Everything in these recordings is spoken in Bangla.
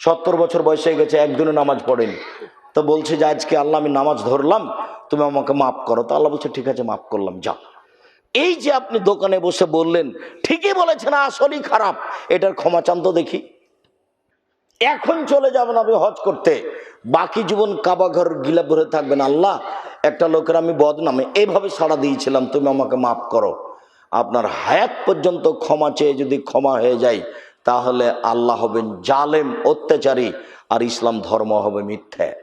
সত্তর বছর বয়স হয়ে গেছে, একদিনও নামাজ পড়েনি। তো বলছে যে, আজকে আল্লাহ আমি নামাজ ধরলাম, তুমি আমাকে মাফ করো। তো আল্লাহ বলছে, ঠিক আছে, মাফ করলাম যা এই যে আপনি দোকানে বসে বললেন, ঠিকই বলেছেন, আসলেই খারাপ। এটার ক্ষমা চান তো দেখি। এখন চলে যাবেন আপনি হজ করতে। বাকি জীবন কাবা ঘর গিলা ভরে থাকবেন। আল্লাহ, একটা লোকের আমি বদনামে এইভাবে সাড়া দিয়েছিলাম, তুমি আমাকে মাফ করো। আপনার হায়াত পর্যন্ত ক্ষমা চেয়ে যদি ক্ষমা হয়ে যায় তাহলে আল্লাহ হবেন জালেম, অত্যাচারী, আর ইসলাম ধর্ম হবে মিথ্যে।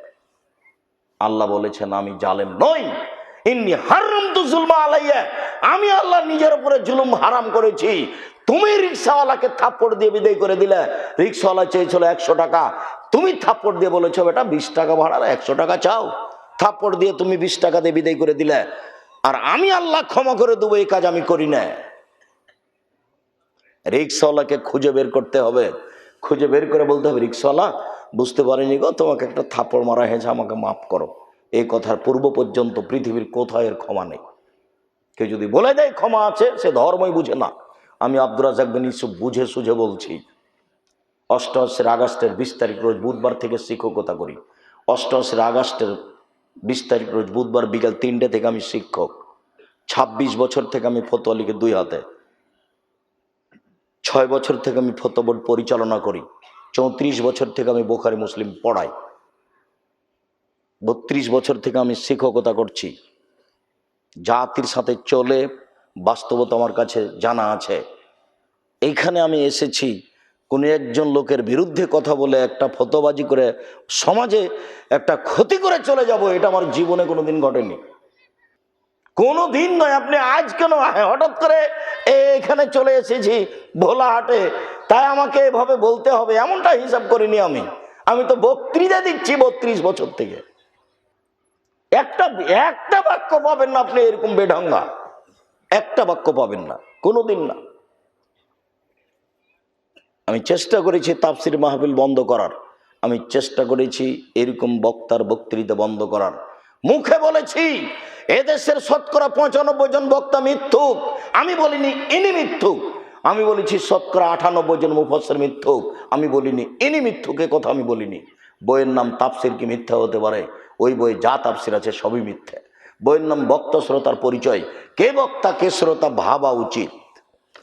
আল্লাহ বলেছেন, আমি জালেম নই। ইন্নি হারাম তো জুলমা আলাইয়া। আমি আল্লাহ নিজের উপরে জুলুম হারাম করেছি। তুমি রিক্সাওয়ালাকে থাপ্পড় দিয়ে বিদায় করে দিলে। রিক্সাওয়ালা চেয়েছিল একশো টাকা। তুমি থাপ্পড় দিয়ে বলেছ, বেটা, বিশ টাকা ভাড়া, একশো টাকা চাও। থাপ্পড় দিয়ে তুমি বিশ টাকা দিয়ে বিদায় করে দিলে। আর আমি আল্লাহ ক্ষমা করে দেবো, এই কাজ আমি করি না। রিক্সাওয়ালাকে খুঁজে বের করতে হবে। খুঁজে বের করে বলতে হবে, রিক্সাওয়ালা, বুঝতে পারিনি গো, তোমাকে একটা থাপড় মারা হয়েছে, আমাকে মাফ করো। এই কথার পূর্ব পর্যন্ত পৃথিবীর কোথায় এর ক্ষমা নেই। কেউ যদি বলে দেয় ক্ষমা আছে, সে ধর্মই বুঝে না। আমি আব্দুর রাজাক বিন বুঝে সুঝে বলছি, অষ্টআশির আগস্টের বিশ তারিখ রোজ বুধবার থেকে শিক্ষকতা করি। অষ্টআশির আগস্টের বিশ তারিখ রোজ বুধবার বিকাল তিনটে থেকে আমি শিক্ষক। ২৬ বছর থেকে আমি ফতোয়ালিকে দুই হাতে। ছয় বছর থেকে আমি ফতো বোর্ড পরিচালনা করি। চৌত্রিশ বছর থেকে আমি বোখারি মুসলিম পড়াই। বত্রিশ বছর থেকে আমি শিক্ষকতা করছি। জাতির সাথে চলে বাস্তবতা আমার কাছে জানা আছে। এইখানে আমি এসেছি কোনো একজন লোকের বিরুদ্ধে কথা বলে একটা ফতোবাজি করে সমাজে একটা ক্ষতি করে চলে যাব, এটা আমার জীবনে কোনো দিন ঘটেনি। কোনো দিন নয়, আপনি আজ কেন হঠাৎ করে এখানে চলে এসেছি ভোলা হাটে তাই আমাকে এভাবে বলতে হবে, এমনটা হিসাব করিনি আমি। আমি তো বক্তৃতা দিচ্ছি বত্রিশ বছর থেকে। একটা একটা বাক্য পাবেন না আপনি এরকম বেঢঙ্গা। একটা বাক্য পাবেন না, কোনোদিন না। আমি চেষ্টা করেছি তাফসির মাহফিল বন্ধ করার। আমি চেষ্টা করেছি এরকম বক্তার বক্তৃতা বন্ধ করার। মুখে বলেছি এদেশের শতকরা পঁচানব্বই জন বক্তা মিথ্যুক। আমি বলিনি, ইনি মিথ্যুক। আমি বলেছি, শতকরা আটানব্বই জন মুফসের মিথ্যুক। আমি বলিনি, ইনি মিথ্যুকে কথা আমি বলিনি। বইয়ের নাম তাপসির কি মিথ্যা হতে পারে? ওই বইয়ে যা তাপসির আছে সবই মিথ্যে। বইয়ের নাম বক্তা শ্রোতার পরিচয়। কে বক্তা, কে শ্রোতা, ভাবা উচিত।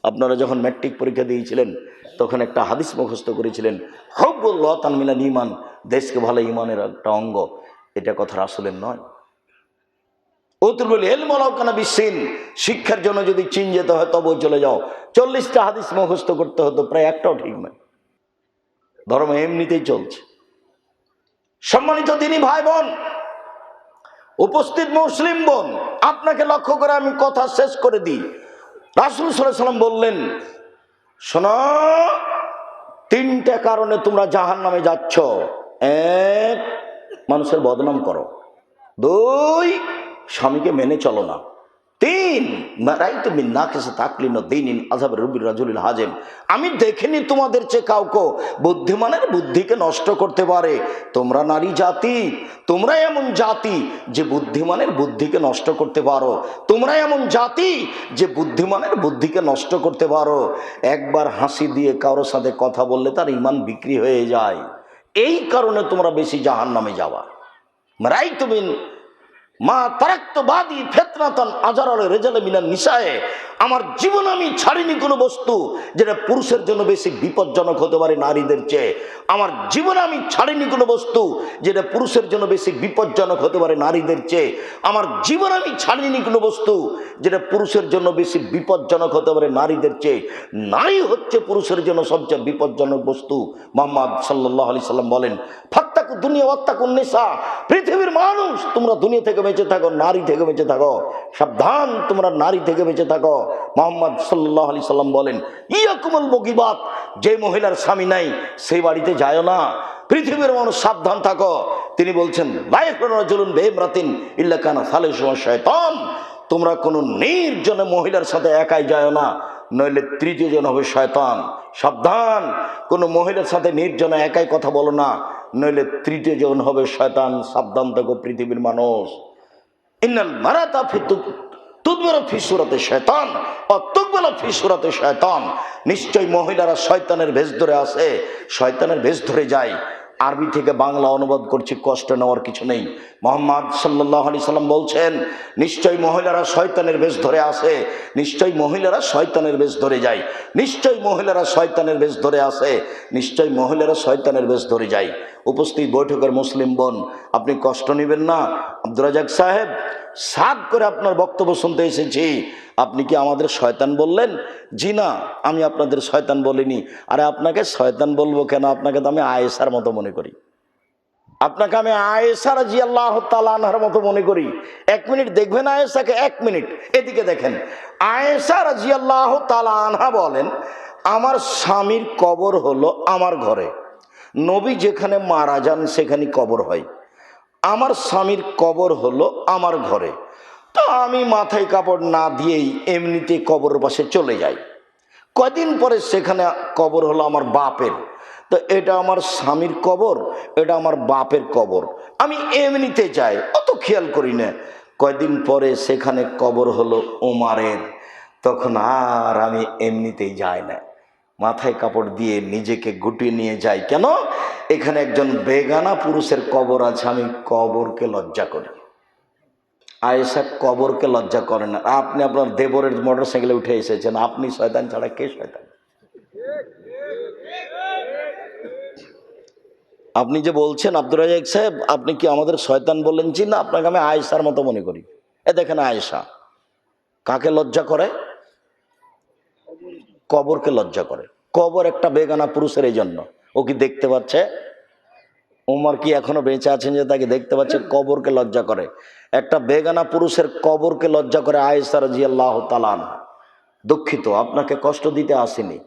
আপনারা যখন ম্যাট্রিক পরীক্ষা দিয়েছিলেন, তখন একটা হাদিস মুখস্থ করেছিলেন হব্বুল্লাহ তানমিলান ইমান দেশকে ভালো ইমানের একটা অঙ্গ। এটা কথা আসলের নয়। উত্তরগুলি এলমলাকানা বিশ্বীন শিক্ষার জন্য যদি চীন যেতে হয়, তবুও চলে যাও। চল্লিশটা হাদিস মুখস্থ করতে হতো, প্রায় একটাও ঠিক নয়। ধর্ম এমনিতেই চলছে। সম্মানিত তিনি ভাই বোন উপস্থিত মুসলিম বোন, আপনাকে লক্ষ্য করে আমি কথা শেষ করে দিই। রাসুল সাল্লাম বললেন, শোনো, তিনটা কারণে তোমরা জাহান নামে যাচ্ছ। এক, মানুষের বদনাম করো। দুই স্বামীকে মেনে চলো না। তিন মারাই তুমি না কেসে থাকলি না দিন আজাব রবির রাজুল হাজেম। আমি দেখিনি তোমাদের চেয়ে কাউকে। বুদ্ধিমানের বুদ্ধিকে নষ্ট করতে পারে। তোমরা নারী জাতি, তোমরা এমন জাতি যে বুদ্ধিমানের বুদ্ধিকে নষ্ট করতে পারো। তোমরা এমন জাতি যে বুদ্ধিমানের বুদ্ধিকে নষ্ট করতে পারো। একবার হাসি দিয়ে কারোর সাথে কথা বললে তার ইমান বিক্রি হয়ে যায়। এই কারণে তোমরা বেশি জাহান নামে যাওয়া রাই তুমি মা তারাক্তবাদী ফেতনাতন আজারলে রেজালে মিলান নিশায় আমার জীবন আমি ছাড়িনি কোনো বস্তু যেটা পুরুষের জন্য বেশি বিপজ্জনক হতে পারে নারীদের চেয়ে। আমার জীবনে আমি ছাড়িনি কোনো বস্তু যেটা পুরুষের জন্য বেশি বিপজ্জনক হতে পারে নারীদের চেয়ে। আমার জীবন আমি ছাড়িনি কোনো বস্তু যেটা পুরুষের জন্য বেশি বিপজ্জনক হতে পারে নারীদের চেয়ে। নারী হচ্ছে পুরুষের জন্য সবচেয়ে বিপজ্জনক বস্তু। মোহাম্মদ সাল্লাহ আলি সাল্লাম বলেন, ফাত্তাকু দুনিয়া ওয়াত্তাকুন নিসা। পৃথিবীর মানুষ, তোমরা দুনিয়া থেকে বেঁচে থাকো, নারী থেকে বেঁচে থাকো। সাবধান, তোমরা নারী থেকে বেঁচে থাকো। মোহাম্মদ সাল্লাহ আলি সাল্লাম বলেন, ইয়াকুমুল মুগিবাত যে মহিলার স্বামী নাই, সেই বাড়িতে যায় না। পৃথিবীর মানুষ সাবধান থাকো। তিনি বলছেন চলুন বেমরাতিন ইল্লাকানা সালে সময় শয়তান তোমরা কোনো নির্জনে মহিলার সাথে একাই যায় না, নইলে তৃতীয় জন হবে শয়তান। সাবধান, কোনো মহিলার সাথে নির্জনে একাই কথা বলো না, নইলে তৃতীয় জন হবে শয়তান। সাবধান থাকো পৃথিবীর মানুষ। ইন্নাল মারাতা ফিতু নিশ্চয় মহিলারা শয়তানের ভেষ ধরে আসে শয়তানের ভেষ ধরে যায়। আরবি থেকে বাংলা অনুবাদ করছি, কষ্ট নেওয়ার কিছু নেই। মোহাম্মদ সাল্লাহ আলি সাল্লাম বলছেন নিশ্চয় মহিলারা শয়তানের বেশ ধরে আসে নিশ্চয় মহিলারা শয়তানের বেশ ধরে যায়। নিশ্চয় মহিলারা শয়তানের বেশ ধরে আসে নিশ্চয় মহিলারা শয়তানের বেশ ধরে যায়। উপস্থিত বৈঠকের মুসলিম বোন, আপনি কষ্ট নেবেন না। আব্দুর রাজাক সাহেব, সাদ করে আপনার বক্তব্য শুনতে এসেছি। আপনি কি আমাদের শয়তান বললেন? জি না, আমি আপনাদের শয়তান বলিনি। আরে আপনাকে শয়তান বলব কেন? আপনাকে তো আমি আয়েসার মতো মনে করি। আপনাকে আমি আয়েসার জি আল্লাহ তালানহার মতো মনে করি। এক মিনিট দেখবেন আয়েসাকে এক মিনিট। এদিকে দেখেন আয়েসার জি আল্লাহ তালানহা বলেন, আমার স্বামীর কবর হলো আমার ঘরে। নবী যেখানে মারা যান সেখানে কবর হয়। আমার স্বামীর কবর হলো আমার ঘরে। তো আমি মাথায় কাপড় না দিয়েই এমনিতে কবর পাশে চলে যাই। কদিন পরে সেখানে কবর হলো আমার বাপের। তো এটা আমার স্বামীর কবর, এটা আমার বাপের কবর। আমি এমনিতে যাই, অত খেয়াল করি না। কয়দিন পরে সেখানে কবর হলো ওমারের তখন আর আমি এমনিতেই যাই না। মাথায় কাপড় দিয়ে নিজেকে গুটিয়ে নিয়ে যাই কেন? এখানে একজন বেগানা পুরুষের কবর আছে, আমি কবরকে লজ্জা করি। আয়েশা কবরকে লজ্জা করে না। আপনি আপনার দেবরের মোটর সাইকেলে উঠে এসেছেন, আপনি শয়তান ছাড়া কে শয়তান? আপনি যে বলছেন, আব্দুর রাজাক সাহেব, আপনি কি আমাদের শয়তান বললেন জি? না, আপনাকে আমি আয়েশার মতো মনে করি। এ দেখেন আয়েশা, কাকে লজ্জা করে? কবরকে লজ্জা করে। কবর একটা বেগানা পুরুষের এই জন্য। ও কি দেখতে পাচ্ছে? উমর কি এখনও বেঁচে আছেন যে তাকে দেখতে পাচ্ছে? কবরকে লজ্জা করে। একটা বেগানা পুরুষের কবরকে লজ্জা করে আয়েসার জি আল্লাহ তালান দুঃখিত, আপনাকে কষ্ট দিতে আসেনি।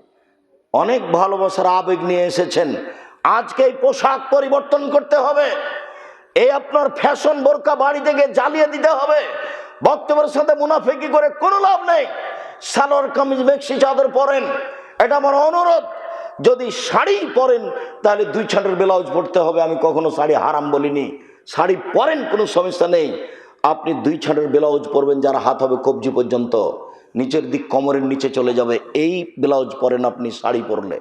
অনেক ভালোবাসার আবেগ নিয়ে এসেছেন। আজকে এই পোশাক পরিবর্তন করতে হবে। এই আপনার ফ্যাশন বোরকা বাড়ি থেকে জ্বালিয়ে দিতে হবে। বক্তব্যের সাথে মুনাফেকি করে কোনো লাভ নেই। সালোয়ার কামিজ মেক্সি চাদর পরেন। এটা আমার অনুরোধ। যদি শাড়ি পরেন, তাহলে দুই ছাটের ব্লাউজ পরতে হবে। আমি কখনো শাড়ি হারাম বলিনি। শাড়ি পরেন, কোনো সমস্যা নেই। আপনি দুই ছাটের ব্লাউজ পরবেন, যার হাত হবে কবজি পর্যন্ত। নিচের দিক কোমরের নিচে চলে যাবে। এই ব্লাউজ পরেন আপনি, শাড়ি পরলে।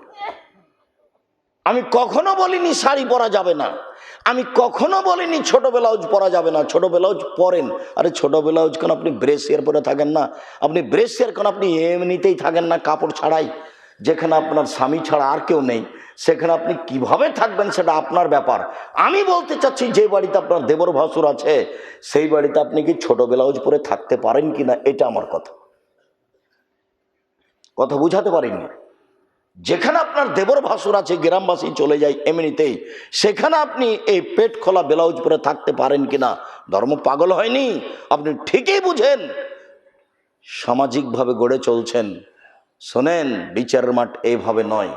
আমি কখনো বলিনি শাড়ি পরা যাবে না। আমি কখনো বলিনি ছোট ব্লাউজ পরা যাবে না। ছোট ব্লাউজ পরেন। আরে ছোট ব্লাউজ কেন আপনি ব্রেসিয়ার পরে থাকেন না? আপনি ব্রেসিয়ার কেন আপনি এমনিতেই থাকেন না কাপড় ছাড়াই? যেখানে আপনার স্বামী ছাড়া আর কেউ নেই। সেখানে আপনি কীভাবে থাকবেন সেটা আপনার ব্যাপার। আমি বলতে চাচ্ছি যে বাড়িতে আপনার দেবর ভাসুর আছে, সেই বাড়িতে আপনি কি ছোট ব্লাউজ পরে থাকতে পারেন কি না এটা আমার কথা। কথা বুঝাতে পারিনি। যেখানে আপনার দেবর ভাসুর আছে, গ্রামবাসী চলে যায় এমনিতেই, সেখানে আপনি এই পেট খোলা ব্লাউজ পরে থাকতে পারেন কিনা? ধর্ম পাগল হয়নি? আপনি ঠিকই বুঝেন। সামাজিকভাবে গড়ে চলছেন। শোনেন, বিচারের মাঠ এইভাবে নয়।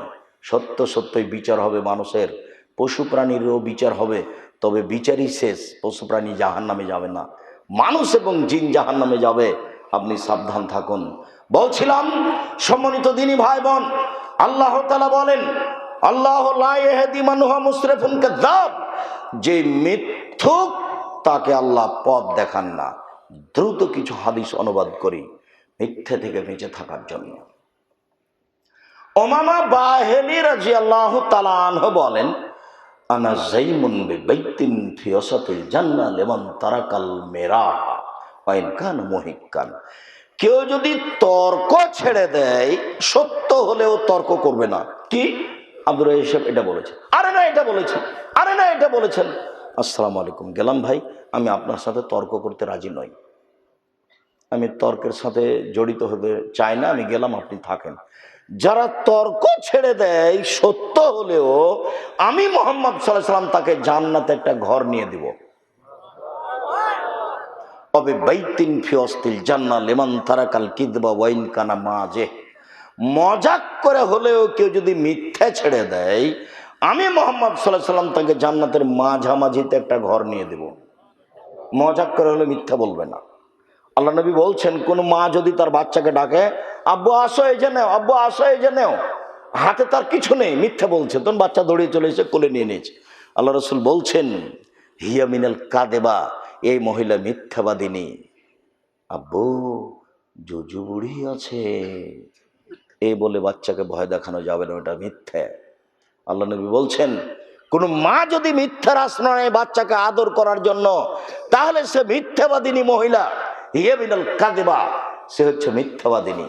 সত্য সত্যই বিচার হবে মানুষের। পশু প্রাণীরও বিচার হবে, তবে বিচারই শেষ। পশু প্রাণী জাহান নামে যাবে না। মানুষ এবং জিন জাহান নামে যাবে। আপনি সাবধান থাকুন। বলছিলাম, সম্মানিত দিনী ভাই বোন আল্লাহ তালা বলেন, আল্লাহ মুসরেফুন কাদ্দাব যে মিথ্যুক, তাকে আল্লাহ পথ দেখান না। দ্রুত কিছু হাদিস অনুবাদ করি, মিথ্যে থেকে বেঁচে থাকার জন্য। ওমামা বাহেলি রাজি আল্লাহ তালানহ বলেন, আনা জাইমুন বেবৈতিন ফিয়সাতুল জান্না লেমন তারাকাল মেরা ওয়াইন কান মহিকান কেউ যদি তর্ক ছেড়ে দেয়, সত্য হলেও তর্ক করবে না। কি? আব্দুর হিসেব এটা বলেছে আরে না, এটা বলেছে আরে না, এটা বলেছেন। আসসালামু আলাইকুম, গেলাম ভাই। আমি আপনার সাথে তর্ক করতে রাজি নই। আমি তর্কের সাথে জড়িত হতে চাই না, আমি গেলাম, আপনি থাকেন। যারা তর্ক ছেড়ে দেয়, সত্য হলেও আমি মোহাম্মদ সাল্লাহ সাল্লাম তাকে জান্নাতে একটা ঘর নিয়ে দিব। তবে বাইতিন ফিয়স্তিল জান্না লেমন তারাকাল কিদবা ওয়াইন কানা মাঝে মজাক করে হলেও কেউ যদি মিথ্যা ছেড়ে দেয়, আমি মোহাম্মদ সাল্লাহ সাল্লাম তাকে জান্নাতের মাঝামাঝিতে একটা ঘর নিয়ে দেব। মজাক করে হলে মিথ্যা বলবে না। আল্লাহ নবী বলছেন, কোন মা যদি তার বাচ্চাকে ডাকে, আব্বু, আসো, এই যে নেও, আব্বু, আসো, এই যে নেও। হাতে তার কিছু নেই, মিথ্যা বলছে। তখন বাচ্চা দৌড়িয়ে চলে এসে কোলে নিয়ে নিয়েছে। আল্লাহ রসুল বলছেন, হিয়া মিনাল কাদেবা এই মহিলা মিথ্যাবাদিনী। আব্বু, জুজু বুড়ি আছে। এই বলে বাচ্চাকে ভয় দেখানো যাবে না, ওটা মিথ্যে। আল্লাহ নবী বলছেন, কোন মা যদি মিথ্যার আশ্রয় নেয় বাচ্চাকে আদর করার জন্য, তাহলে সে মিথ্যাবাদিনী মহিলা। ইয়ে বিনাল কাদেবা সে হচ্ছে মিথ্যাবাদিনী।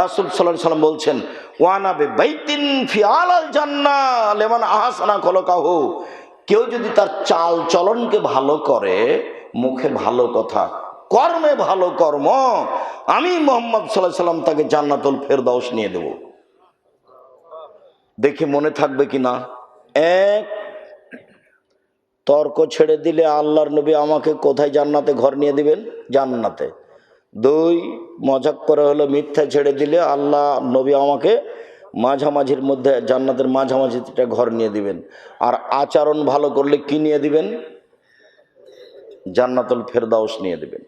রাসুল সাল্লাহ সাল্লাম বলছেন ওয়ানাবে বাইতিন ফিয়ালাল জান্না লেমান আহাসানা কলকাহু কেউ যদি তার চাল চলনকে ভালো করে মুখে ভালো কথা, কর্মে ভালো কর্ম, আমি মোহাম্মদ সাল্লাহ সাল্লাম তাকে জান্নাতুল ফেরদাউস নিয়ে দেব। দেখি মনে থাকবে কি না? এক, তর্ক ছেড়ে দিলে আল্লাহর নবী আমাকে কোথায় জান্নাতে ঘর নিয়ে দিবেন? জান্নাতে। দুই, মজাক করে হলো মিথ্যা ছেড়ে দিলে আল্লাহ নবী আমাকে মাঝামাঝির মধ্যে জান্নাতের মাঝামাঝিটা ঘর নিয়ে দিবেন। আর আচরণ ভালো করলে কি নিয়ে দিবেন? জান্নাতুল ফেরদাউস নিয়ে দেবেন।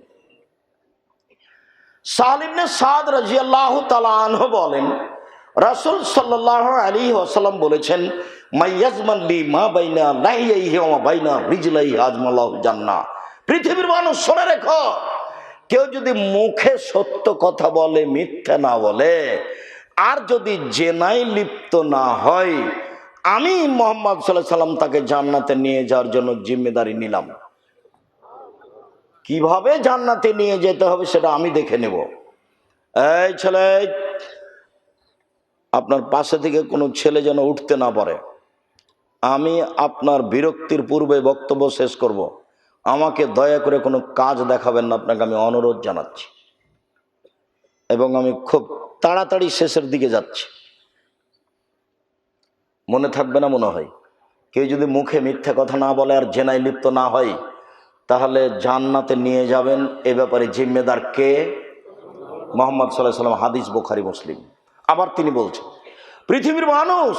সালিমনে সাদ রাজিয়াল্লাহ তালাহ বলেন, রাসুল সাল্লাহ আলী ওয়াসাল্লাম বলেছেন মাইয়াজমান্লি মা বাইনা লাইয়াইহি ওয়া বাইনা জান্নাহ। পৃথিবীর মানুষ শুনে রেখো, কেউ যদি মুখে সত্য কথা বলে, মিথ্যা না বলে, আর যদি জেনাই লিপ্ত না হয়, আমি মোহাম্মদ সাল্লাহ সাল্লাম তাকে জান্নাতে নিয়ে যাওয়ার জন্য জিম্মেদারি নিলাম। কীভাবে জান্নাতে নিয়ে যেতে হবে সেটা আমি দেখে নেব। এই ছেলে, আপনার পাশে থেকে কোনো ছেলে যেন উঠতে না পারে। আমি আপনার বিরক্তির পূর্বে বক্তব্য শেষ করব। আমাকে দয়া করে কোনো কাজ দেখাবেন না, আপনাকে আমি অনুরোধ জানাচ্ছি। এবং আমি খুব তাড়াতাড়ি শেষের দিকে যাচ্ছি। মনে থাকবে না মনে হয়। কেউ যদি মুখে মিথ্যা কথা না বলে আর জেনায় লিপ্ত না হয় তাহলে জান্নাতে নিয়ে যাবেন। এ ব্যাপারে জিম্মেদার কে? মোহাম্মদ সাল্লাহ সাল্লাম হাদিস বোখারি, মুসলিম। আবার তিনি বলছেন, পৃথিবীর মানুষ,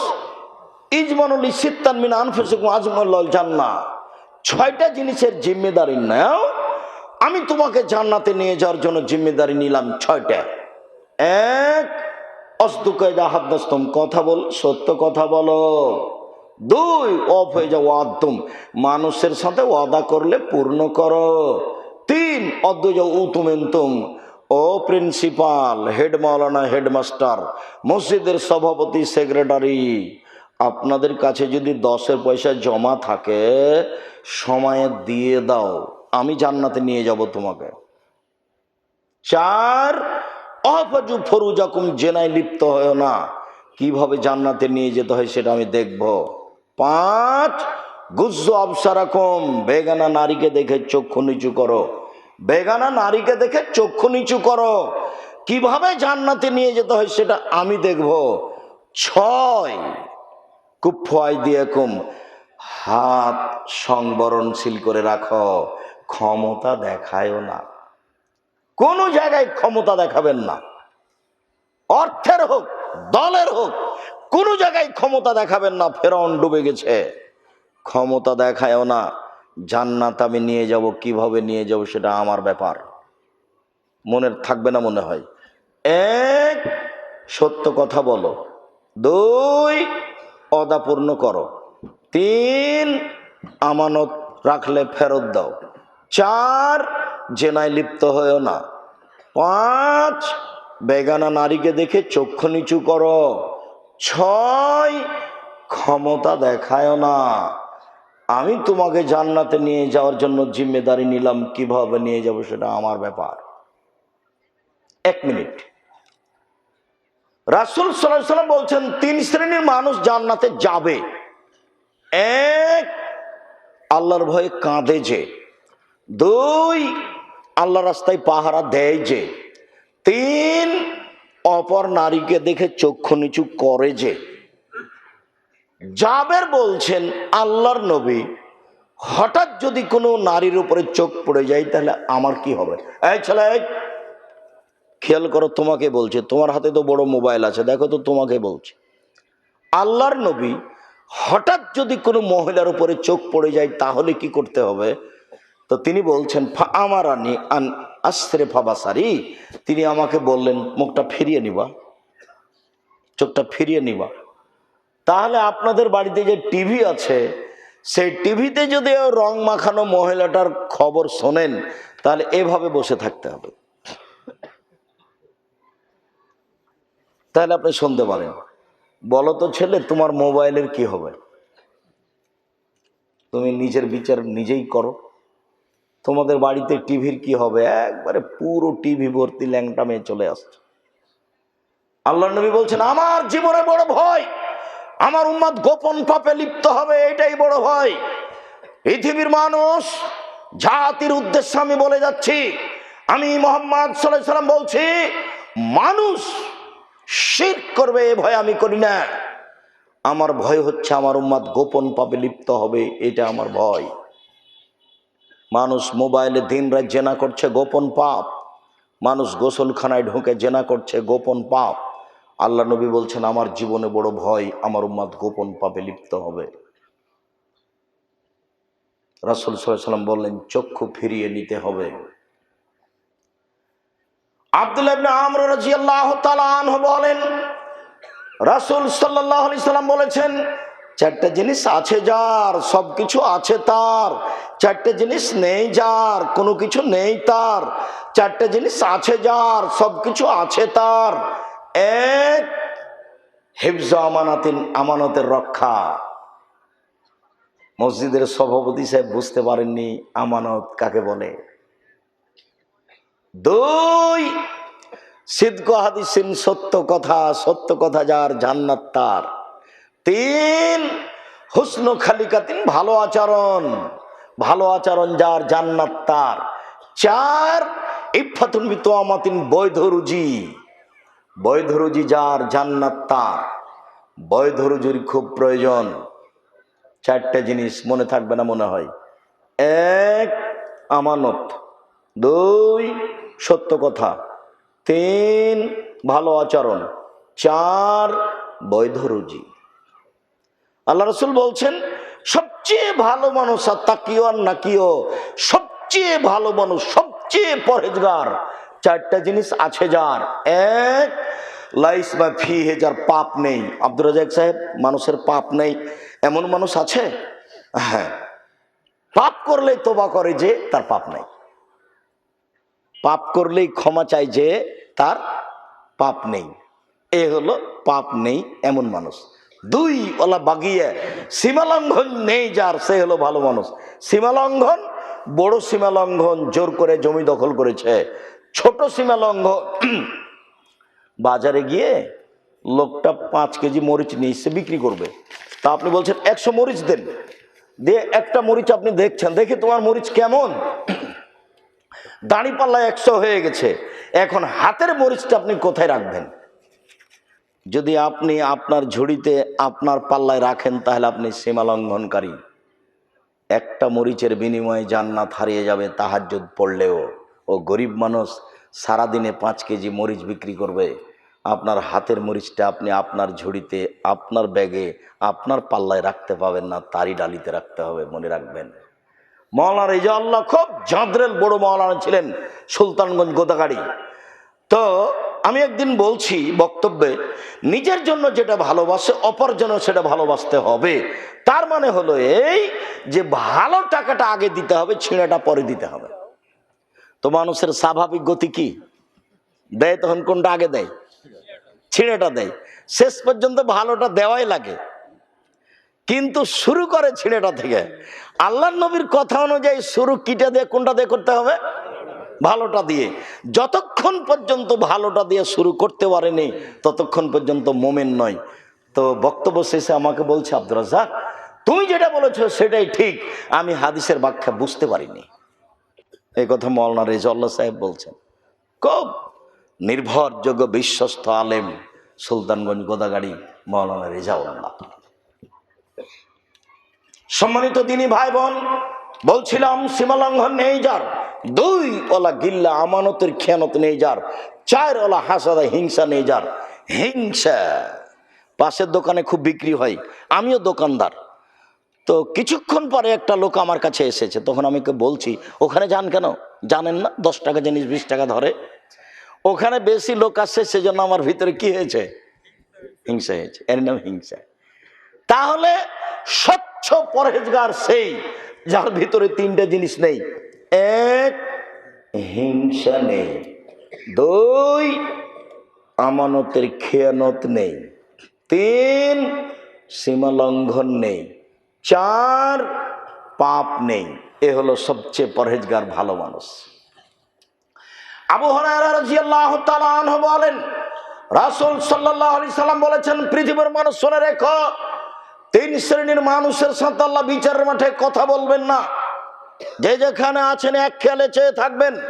ইজমানুল ইসিত্তান মিন আনফুসুকুম আজমাল্লাল জান্না ছয়টা জিনিসের জিম্মেদারি নাও, আমি তোমাকে জান্নাতে নিয়ে যাওয়ার জন্য জিম্মেদারি নিলাম ছয়টা। এক অস্তুকায়দা হাদ্দাস্তম কথা বল, সত্য কথা বলো। দুই অফ হয়ে যাও আদম মানুষের সাথে ওয়াদা করলে পূর্ণ করো। তিন অদ্বৈজ উতুমেন্তুম ও প্রিন্সিপাল, হেড মাওলানা, হেডমাস্টার, মসজিদের সভাপতি, সেক্রেটারি, আপনাদের কাছে যদি দশের পয়সা জমা থাকে, সময়ে দিয়ে দাও। আমি জান্নাতে নিয়ে যাব তোমাকে। চার অফাজু ফরুজাকুম, জেনায় লিপ্ত হয় না। কীভাবে জান্নাতে নিয়ে যেতে হয় সেটা আমি দেখব। পাঁচ, গুজ্জ আবসারাকম বেগানা নারীকে দেখে চক্ষু নিচু করো। বেগানা নারীকে দেখে চক্ষু নিচু করো। কীভাবে জান্নাতে নিয়ে যেতে হয় সেটা আমি দেখব। ছয় কুফাই দিয়ে কুম হাত সংবরণশীল করে রাখো। ক্ষমতা দেখায়ও না। কোনো জায়গায় ক্ষমতা দেখাবেন না। অর্থের হোক, দলের হোক কোনো জায়গায় ক্ষমতা দেখাবেন না, ফেরাউন ডুবে গেছে। ক্ষমতা দেখায়ও না, জান্নাত আমি নিয়ে যাব, কীভাবে নিয়ে যাব সেটা আমার ব্যাপার। মনের থাকবে না মনে হয়। এক, সত্য কথা বলো। দুই, অদাপূর্ণ করো। তিন, আমানত রাখলে ফেরত দাও। চার, জেনায় লিপ্ত হয়েও না। পাঁচ, বেগানা নারীকে দেখে চক্ষু নিচু করো। ছয় ক্ষমতা দেখায় না। আমি তোমাকে জান্নাতে নিয়ে যাওয়ার জন্য জিম্মেদারি নিলাম, কীভাবে নিয়ে যাব সেটা আমার ব্যাপার। এক মিনিট। রাসুল সাল্লাম বলছেন, তিন শ্রেণির মানুষ জান্নাতে যাবে। এক, আল্লাহর ভয়ে কাঁদে যে। দুই আল্লাহ রাস্তায় পাহারা দেয় যে। তিন অপর নারীকে দেখে চক্ষু নিচু করে যে, জাবের বলছেন, আল্লাহর নবী, হঠাৎ যদি কোনো নারীর উপরে চোখ পড়ে যায়, তাহলে আমার কি হবে? এই ছেলে খেয়াল করো, তোমাকে বলছে, তোমার হাতে তো বড় মোবাইল আছে, দেখো তো তোমাকে বলছে। আল্লাহর নবী, হঠাৎ যদি কোনো মহিলার উপরে চোখ পড়ে যায়, তাহলে কি করতে হবে? তো তিনি বলছেন আমার আনি আন আশ্রে ফাবাসারি তিনি আমাকে বললেন, মুখটা ফিরিয়ে নিবা। চোখটা ফিরিয়ে নিবা। তাহলে আপনাদের বাড়িতে যে টিভি আছে, সেই টিভিতে যদি রং মাখানো মহিলাটার খবর শোনেন, তাহলে এভাবে বসে থাকতে হবে। তাহলে আপনি শুনতে পারেন। বলো তো ছেলে, তোমার মোবাইলের কি হবে? তুমি নিজের বিচার নিজেই করো। তোমাদের বাড়িতে টিভির কি হবে? একবারে পুরো টিভি ভর্তি ল্যাংটা মেয়ে চলে আসছে। আল্লাহ নবী বলছেন, আমার জীবনে বড় ভয়, আমার উম্মাদ গোপন পাপে লিপ্ত হবে, এটাই বড় ভয়। পৃথিবীর মানুষ, জাতির উদ্দেশ্যে আমি বলে যাচ্ছি, আমি মোহাম্মদ সাল্লাম বলছি, মানুষ শির করবে, এ ভয় আমি করি না। আমার ভয় হচ্ছে আমার উম্মাদ গোপন পাপে লিপ্ত হবে, এটা আমার ভয়। মানুষ মোবাইলে দিন রাত জেনা করছে গোপন পাপ। মানুষ গোসলখানায় ঢুকে জেনা করছে গোপন পাপ। আল্লাহ নবী বলছেন, আমার জীবনে বড় ভয়, আমার উম্মাদ গোপন পাপে লিপ্ত হবে। রাসুল সাল্লাম বললেন, চক্ষু ফিরিয়ে নিতে হবে। আব্দুল বলেন, রাসুল সাল্লাহ সাল্লাম বলেছেন চারটে জিনিস আছে যার সব কিছু আছে তার। চারটে জিনিস নেই যার, কোনো কিছু নেই তার। চারটে জিনিস আছে যার সব কিছু আছে তার। এক, হেফজ আমানাতিন, আমানতের রক্ষা। মসজিদের সভাপতি সাহেব বুঝতে পারেননি আমানত কাকে বলে। দুই সিদ্ধ হাদিসিন সত্য কথা সত্য কথা যার জান্নাত তার। তিন হুসনু খালিকাতিন, ভালো আচরণ। ভালো আচরণ যার, জান্নাত তার। চার ইফাতুন বিতোয়ামাতিন, বৈধ রুজি। বৈধ রুজি যার, জান্নাত তার। বৈধ রুজির খুব প্রয়োজন। চারটে জিনিস মনে থাকবে না মনে হয়। এক, আমানত। দুই, সত্য কথা। তিন, ভালো আচরণ। চার, বৈধ রুজি। আল্লাহ রসুল বলছেন, সবচেয়ে ভালো মানুষ আর তাকিও আর নাকিও, সবচেয়ে ভালো মানুষ, সবচেয়ে পরেজগার চারটা জিনিস আছে যার। এক, লাইস বা ফি হে যার পাপ নেই। আব্দুর রাজাক সাহেব, মানুষের পাপ নেই। এমন মানুষ আছে? হ্যাঁ। পাপ করলেই তোবা করে যে তার পাপ নেই। পাপ করলেই ক্ষমা চাই যে তার পাপ নেই। এ হলো পাপ নেই এমন মানুষ। দুই ওলা বাগিয়ে সীমালঙ্ঘন নেই যার, সে হলো ভালো মানুষ। সীমালঙ্ঘন, বড় সীমালঙ্ঘন জোর করে জমি দখল করেছে। ছোট সীমালঙ্ঘন, বাজারে গিয়ে লোকটা পাঁচ কেজি মরিচ নিয়ে বিক্রি করবে। তা আপনি বলছেন একশো মরিচ দেন। দিয়ে একটা মরিচ আপনি দেখছেন, দেখে তোমার মরিচ কেমন। দাঁড়িপাল্লা একশো হয়ে গেছে। এখন হাতের মরিচটা আপনি কোথায় রাখবেন? যদি আপনি আপনার ঝুড়িতে আপনার পাল্লায় রাখেন, তাহলে আপনি সীমা লঙ্ঘনকারী একটা মরিচের বিনিময়ে জান্নাত হারিয়ে যাবে, তাহাজ্জুদ পড়লেও। ও গরিব মানুষ সারাদিনে পাঁচ কেজি মরিচ বিক্রি করবে। আপনার হাতের মরিচটা আপনি আপনার ঝুড়িতে, আপনার ব্যাগে, আপনার পাল্লায় রাখতে পাবেন না, তারই ডালিতে রাখতে হবে, মনে রাখবেন। মৌলানা রেজা আল্লাহ খুব জাঁদরেল বড় মৌলানা ছিলেন, সুলতানগঞ্জ গোদাগাড়ি। তো আমি একদিন বলছি বক্তব্যে, নিজের জন্য যেটা ভালোবাসে, অপর জন্য সেটা ভালোবাসতে হবে। তার মানে হলো এই যে ভালো টাকাটা আগে দিতে হবে, ছিঁড়াটা পরে দিতে হবে। তো মানুষের স্বাভাবিক গতি কি? দেয় তখন কোনটা আগে দেয়? ছিঁড়েটা দেয়। শেষ পর্যন্ত ভালোটা দেওয়াই লাগে। কিন্তু শুরু করে ছিঁড়েটা থেকে। আল্লাহ নবীর কথা অনুযায়ী শুরু কিটা দিয়ে কোনটা দিয়ে করতে হবে? ভালোটা দিয়ে। যতক্ষণ পর্যন্ত ভালোটা দিয়ে শুরু করতে পারেনি, ততক্ষণ পর্যন্ত মোমেন নয়। তো বক্তব্য শেষে আমাকে বলছে আব্দুর রাজাক তুমি যেটা বলেছ সেটাই ঠিক, আমি হাদিসের ব্যাখ্যা বুঝতে পারিনি। এই কথা মৌলানা রেজাল্লা সাহেব বলছেন। খুব নির্ভরযোগ্য বিশ্বস্ত আলেম সুলতানগঞ্জ গোদাগাড়ি মৌলানা রেজাউল্লাহ। সম্মানিত তিনি ভাই বোন বলছিলাম, সীমালঙ্ঘন নেই যার। দুই ওলা গিল্লা আমানতের খেয়ানত নেই যার। চার ওলা হাসাদা হিংসা নেই যার। হিংসা। পাশের দোকানে খুব বিক্রি হয়। আমিও দোকানদার। তো কিছুক্ষণ পরে একটা লোক আমার কাছে এসেছে। তখন আমি বলছি, ওখানে যান কেন? জানেন না? দশ টাকা জিনিস, বিশ টাকা ধরে। ওখানে বেশি লোক আসছে সেজন্য আমার ভিতরে কি হয়েছে? হিংসা হয়েছে। এর নাম হিংসা। তাহলে স্বচ্ছ পরহেজগার সেই যার ভিতরে তিনটা জিনিস নেই। এক, হিংসা নেই। দুই, আমানতের খেয়ানত নেই। তিন, সীমা লঙ্ঘন নেই। চার, পাপ নেই। এ হলো সবচেয়ে পরহেজগার ভালো মানুষ। বলেন, রাসূল আলাইহি সাল্লাম বলেছেন, পৃথিবীর মানুষ শুনে রেখো তিন শ্রেণির মানুষের সাথে আল্লাহ বিচারের মাঠে কথা বলবেন না। যে যেখানে আছেন এক খেয়ালে চেয়ে থাকবেন।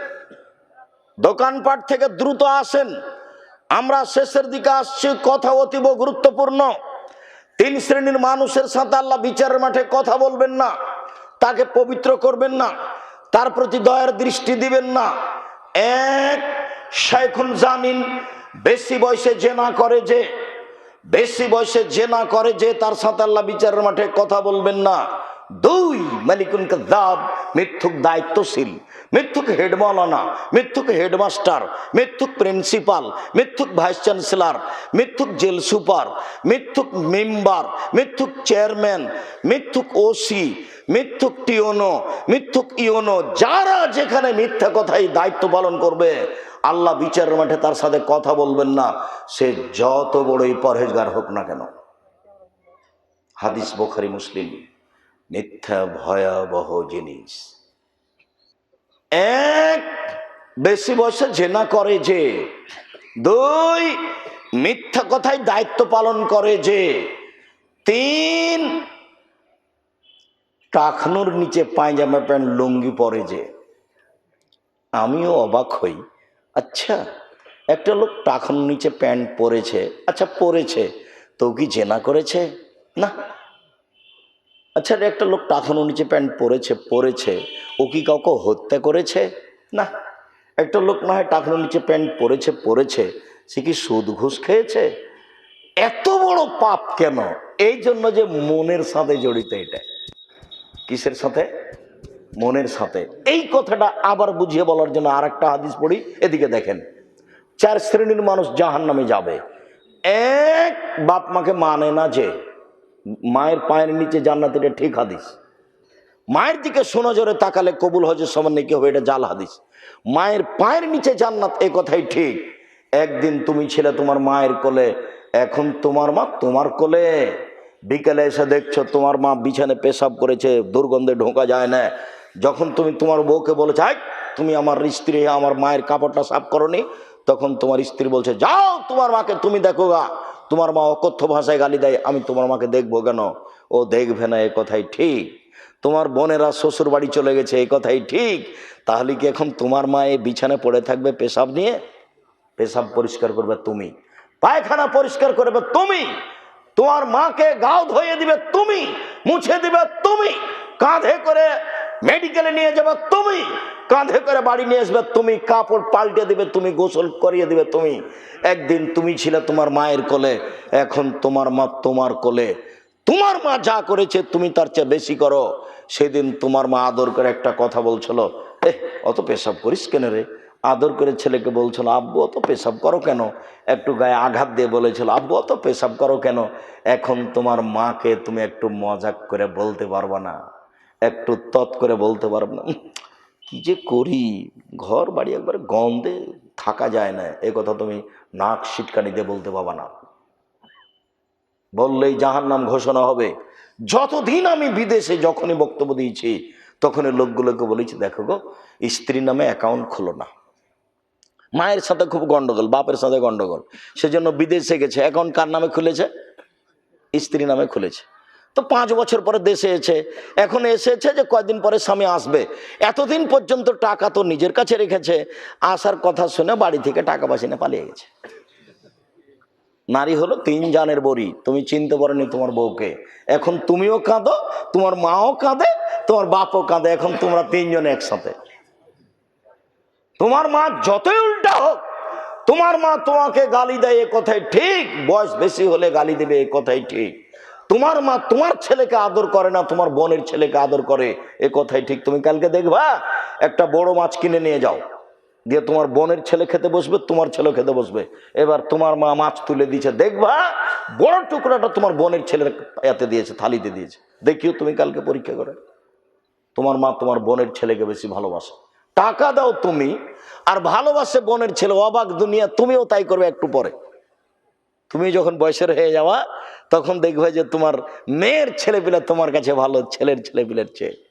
দোকানপাট থেকে দ্রুত আসেন। আমরা শেষের দিকে আসছি, কথা অতীব গুরুত্বপূর্ণ। তিন শ্রেণির মানুষের সাথে আল্লাহ বিচারের মাঠে কথা বলবেন না। তাকে পবিত্র করবেন না। তার প্রতি দয়ার দৃষ্টি দিবেন না। এক, শাইখুন জামিন, বেশি বয়সে জেনা করে যে বেশি বয়সে যে না করে, যে তার সাথে আল্লাহ বিচারের মাঠে কথা বলবেন না। দুই, মালিকুন কাদ্দাব মিথ্যুক দায়িত্বশীল, মিথ্যুক হেড মৌলানা মিথ্যুক হেডমাস্টার, মিথ্যুক প্রিন্সিপাল, মিথ্যুক ভাইস চ্যান্সেলার, মিথ্যুক জেল সুপার, মিথ্যুক মেম্বার, মিথ্যুক চেয়ারম্যান, মিথ্যুক ওসি, মিথ্যুক টিওনো, মিথ্যুক ইওনো, যারা যেখানে মিথ্যা কথাই দায়িত্ব পালন করবে আল্লাহ বিচার মাঠে তার সাথে কথা বলবেন না, সে যত বড়ই পরহেজগার হোক না কেন। হাদিস বোখারি, মুসলিম, মিথ্যা ভয়াবহ জিনিস। এক, বেশি বয়সে জেনা করে যে। দুই, মিথ্যা কথায় দায়িত্ব পালন করে যে। তিন, টাকনোর নিচে পায়জামা প্যান্ট লুঙ্গি পরে যে। আমিও অবাক হই। আচ্ছা একটা লোক টাকনোর নিচে প্যান্ট পরেছে। আচ্ছা পরেছে। তো কি জেনা করেছে? না। আচ্ছা একটা লোক টাকানোর নিচে প্যান্ট পরেছে পরেছে। ও কি কাউকে হত্যা করেছে? না। একটা লোক না হয় টাকানোর নিচে প্যান্ট পরেছে পরেছে। সে কি সুদ ঘুষ খেয়েছে? এত বড় পাপ কেন? এই জন্য যে মনের সাথে জড়িত এটা। কিসের সাথে? মনের সাথে। এই কথাটা আবার বুঝিয়ে বলার জন্য আর একটা হাদিস পড়ি, এদিকে দেখেন। চার শ্রেণির মানুষ জাহান নামে যাবে। এক বাপ মাকে মানে না যে, মায়ের পায়ের নিচে জান্নাত এটা ঠিক হাদিস। মায়ের দিকে সোনজরে তাকালে কবুল হজের সমান নাকি হবে এটা জাল হাদিস। মায়ের পায়ের নিচে জান্নাত এ কথাই ঠিক। একদিন তুমি ছিলে তোমার মায়ের কোলে, এখন তোমার মা তোমার কোলে। বিকেলে এসে দেখছ তোমার মা বিছানে পেশাব করেছে, দুর্গন্ধে ঢোকা যায় না। যখন তুমি তোমার বউকে "আই, তুমি আমার স্ত্রী আমার মায়ের কাপড়টা সাফ করনি তখন তোমার স্ত্রী বলছে যাও তোমার মাকে তুমি দেখো গা। তোমার মা অকথ্য ভাষায় গালি দেয় আমি তোমার মাকে দেখব কেন? ও দেখবে না এ কথাই ঠিক। তোমার বোনেরা শ্বশুর বাড়ি চলে গেছে এই কথাই ঠিক। তাহলে কি এখন তোমার মা এই বিছানে পড়ে থাকবে পেশাব নিয়ে? পেশাব পরিষ্কার করবে তুমি। পায়খানা পরিষ্কার করবে তুমি। তোমার মাকে গাও ধুয়ে দিবে তুমি। মুছে দিবে তুমি। কাঁধে করে মেডিকেলে নিয়ে যাবে তুমি। কাঁধে করে বাড়ি নিয়ে আসবে তুমি। কাপড় পাল্টে দিবে তুমি, গোসল করিয়ে দিবে তুমি। একদিন তুমি ছিলে তোমার মায়ের কোলে, এখন তোমার মা তোমার কোলে। তোমার মা যা করেছে তুমি তার চেয়ে বেশি করো। সেদিন তোমার মা আদর করে একটা কথা বলছিল এ অত পেশাব করিস কেন রে? আদর করে ছেলেকে বলছিল, আব্বু, অত পেশাব করো কেন? একটু গায়ে আঘাত দিয়ে বলেছিল, আব্বু, অত পেশাব করো কেন? এখন তোমার মাকে তুমি একটু মজাক করে বলতে পারবা না। একটু তৎ করে বলতে পারব না। কি যে করি? ঘর বাড়ি একবার গন্ধে থাকা যায় না। এ কথা তুমি নাক সিটকানি দিয়ে বলতে পারবা না। বললেই জাহার নাম ঘোষণা হবে। যতদিন আমি বিদেশে যখনই বক্তব্য দিয়েছি, তখনই লোকগুলোকে বলেছি, দেখো গো স্ত্রী নামে অ্যাকাউন্ট খোলো না। মায়ের সাথে খুব গন্ডগোল, বাপের সাথে গন্ডগোল। সেজন্য বিদেশে গেছে। অ্যাকাউন্ট কার নামে খুলেছে? স্ত্রী নামে খুলেছে। তো পাঁচ বছর পরে দেশে এসে এখন এসেছে যে কয়দিন পরে স্বামী আসবে। এতদিন পর্যন্ত টাকা তো নিজের কাছে রেখেছে। আসার কথা শুনে বাড়ি থেকে টাকা পয়সা নিয়ে পালিয়ে গেছে। নারী হলো তিন জানের বড়ি। তুমি চিনতে পারোনি তোমার বউকে। এখন তুমিও কাঁদো, তোমার মাও কাঁদে, তোমার বাপও কাঁদে। এখন তোমরা তিনজন একসাথে। তোমার মা যতই উল্টা হোক, তোমার মা তোমাকে গালি দেয় এ কথাই ঠিক, বয়স বেশি হলে গালি দেবে এ কথাই ঠিক। তোমার মা তোমার ছেলেকে আদর করে না, তোমার বোনের ছেলেকে আদর করে। এ কথাই ঠিক, তুমি কালকে দেখবা, একটা বড় মাছ কিনে নিয়ে যাও। দিয়ে তোমার বোনের ছেলে খেতে বসবে, তোমার ছেলে খেতে বসবে। এবার তোমার মা মাছ তুলে দিয়েছে, দেখবা, বড় টুকরাটা তোমার বোনের ছেলের এতে দিয়েছে, থালিতে দিয়েছে। দেখিও তুমি কালকে পরীক্ষা করে। তোমার মা তোমার বোনের ছেলেকে বেশি ভালোবাসে। টাকা দাও তুমি, আর ভালোবাসে বোনের ছেলে, অবাক দুনিয়া, তুমিও তাই করবে একটু পরে। তুমি যখন বয়সের হয়ে যাওয়া, তখন দেখবে যে তোমার মেয়ের ছেলেপিলে তোমার কাছে ভালো, ছেলের ছেলেপিলের চেয়ে।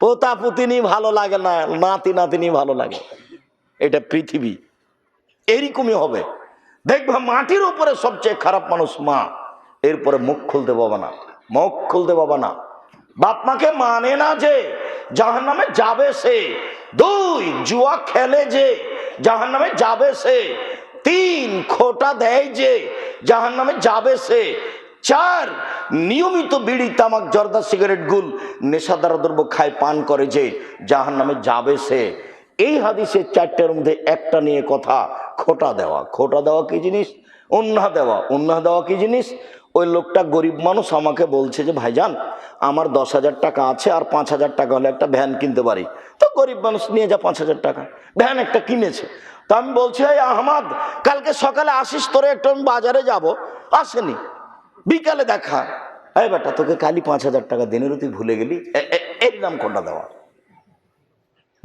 পোতা পুতিনি ভালো লাগে না, নাতি নাতিনি ভালো লাগে। এটা পৃথিবী। এরকমই হবে। দেখবে মাটির উপরে সবচেয়ে খারাপ মানুষ মা। এরপরে মুখ খুলতে পাবা না। মুখ খুলতে পাবা না। বাপ মাকে মানে না যে জাহান নামে যাবে সে। দুই, জুয়া খেলে যে জাহান নামে যাবে সে। তিন খোটা দেয় যে জাহান নামে যাবে সে। চার, নিয়মিত বিড়ি, তামাক, জর্দা, সিগারেট, গুল, নেশাদার দ্রব্য খায়, পান করে যে জাহান নামে যাবে সে। এই হাদিসের চারটের মধ্যে একটা নিয়ে কথা, খোটা দেওয়া। খোটা দেওয়া কি জিনিস? অন্যা দেওয়া। অন্যা দেওয়া কি জিনিস? ওই লোকটা গরিব মানুষ আমাকে বলছে যে, ভাইজান, আমার দশ হাজার টাকা আছে আর পাঁচ হাজার টাকা হলে একটা ভ্যান কিনতে পারি। তো গরিব মানুষ নিয়ে যা পাঁচ হাজার টাকা। ভ্যান একটা কিনেছে। তো আমি বলছি, এই আহমাদ, কালকে সকালে আসিস, তোরে একটু বাজারে যাব। আসেনি। বিকালে দেখা। এই বেটা, তোকে কালি পাঁচ হাজার টাকা দিনেরও তুই ভুলে গেলি? এর নাম কোনটা দেওয়া?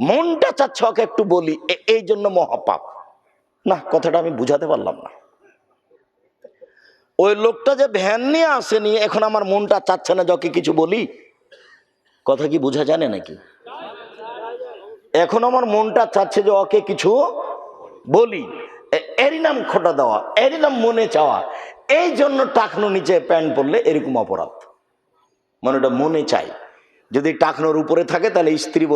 মনটা চাচ্ছে ওকে একটু বলি এই জন্য মহাপাপ। না, কথাটা আমি বুঝাতে পারলাম না। ওই লোকটা যে ভ্যান নিয়ে আসেনি, এখন আমার মনটা চাচ্ছে না যকে কিছু বলি। কথা কি বোঝা জানে নাকি? এখন আমার মনটা চাচ্ছে যে ওকে কিছু বলি। এরই নাম খোটা দেওয়া, এরই নাম মনে চাওয়া। এই জন্য টাকনো নিচে প্যান্ট পরলে এরকম অপরাধ। মানে ওটা মনে চাই। যদি টাকনোর উপরে থাকে তাহলে স্ত্রী